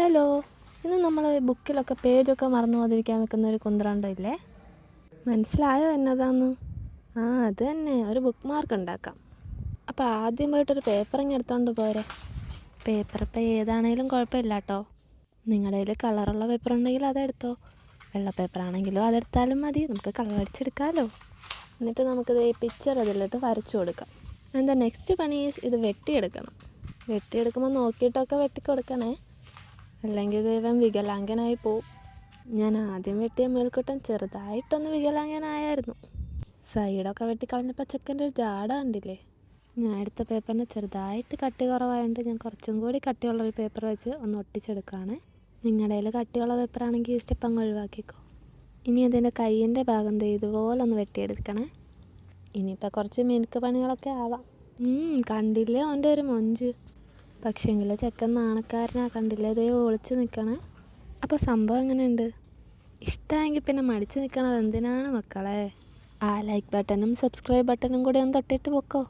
Hello ഇന്ന് നമ്മൾ ബുക്കിലൊക്കെ പേജൊക്കെ മറന്നു പോകാതിരിക്കാൻ വെക്കുന്ന ഒരു കുന്ത്രാണ്ടം ഇല്ലേ? മനസ്സിലായോ എന്നതാന്ന്? ആ അത് തന്നെ. ഒരു ബുക്ക് മാർക്ക് ഉണ്ടാക്കാം. അപ്പോൾ ആദ്യം പോയിട്ടൊരു ഇങ്ങനെ എടുത്തോണ്ട് പോരെ. പേപ്പർ ഇപ്പോൾ ഏതാണേലും കുഴപ്പമില്ല കേട്ടോ നിങ്ങളുടെ കയ്യിൽ കളറുള്ള പേപ്പർ ഉണ്ടെങ്കിൽ അതെടുത്തോ. വെള്ള പേപ്പർ ആണെങ്കിലും അതെടുത്താലും മതി. നമുക്ക് കളർ അടിച്ചെടുക്കാമല്ലോ എന്നിട്ട് നമുക്കിത് ഈ പിക്ചർ അതിലിട്ട് വരച്ചു കൊടുക്കാം. എന്താ നെക്സ്റ്റ് പണി? ഇത് വെട്ടിയെടുക്കണം. വെട്ടിയെടുക്കുമ്പോൾ നോക്കിയിട്ടൊക്കെ വെട്ടിക്കൊടുക്കണേ. അല്ലെങ്കിൽ ദൈവം വികലാംഗനായി പോവും. ഞാൻ ആദ്യം വെട്ടിയ മേൽക്കൂട്ടം ചെറുതായിട്ടൊന്ന് വികലാംഗനായായിരുന്നു. സൈഡൊക്കെ വെട്ടിക്കളഞ്ഞപ്പോൾ ചെക്കന്റെ ഒരു ജാട കണ്ടില്ലേ? ഞാൻ എടുത്ത പേപ്പറിന് ചെറുതായിട്ട് കട്ടി കുറവായതുകൊണ്ട് ഞാൻ കുറച്ചും കൂടി കട്ടിയുള്ളൊരു പേപ്പർ വെച്ച് ഒന്ന് ഒട്ടിച്ചെടുക്കുകയാണ് നിങ്ങളുടെ കയ്യിൽ കട്ടിയുള്ള പേപ്പറാണെങ്കിൽ ഈ സ്റ്റെപ്പ് അങ്ങ് ഒഴിവാക്കിക്കോ. ഇനി അതിന്റെ കയ്യിന്റെ ഭാഗം ഇതുപോലെ ഒന്ന് വെട്ടിയെടുക്കണേ. ഇനിയിപ്പോൾ കുറച്ച് മിനുക്ക് പണികളൊക്കെ ആവാം. കണ്ടില്ലേ അവന്റെ ഒരു മൊഞ്ച്? പക്ഷേങ്കിൽ ചെക്കൻ നാണക്കാരനാ കണ്ടില്ലേ? ദേ ഒളിച്ച് നിൽക്കണേ അപ്പോൾ സംഭവം എങ്ങനെയുണ്ട്? ഇഷ്ടമായെങ്കിൽ പിന്നെ മടിച്ച് നിൽക്കണത് എന്തിനാണ് മക്കളെ? ആ ലൈക്ക് ബട്ടണും സബ്സ്ക്രൈബ് ബട്ടണും കൂടി ഒന്ന് തൊട്ടിട്ട് പൊക്കോ.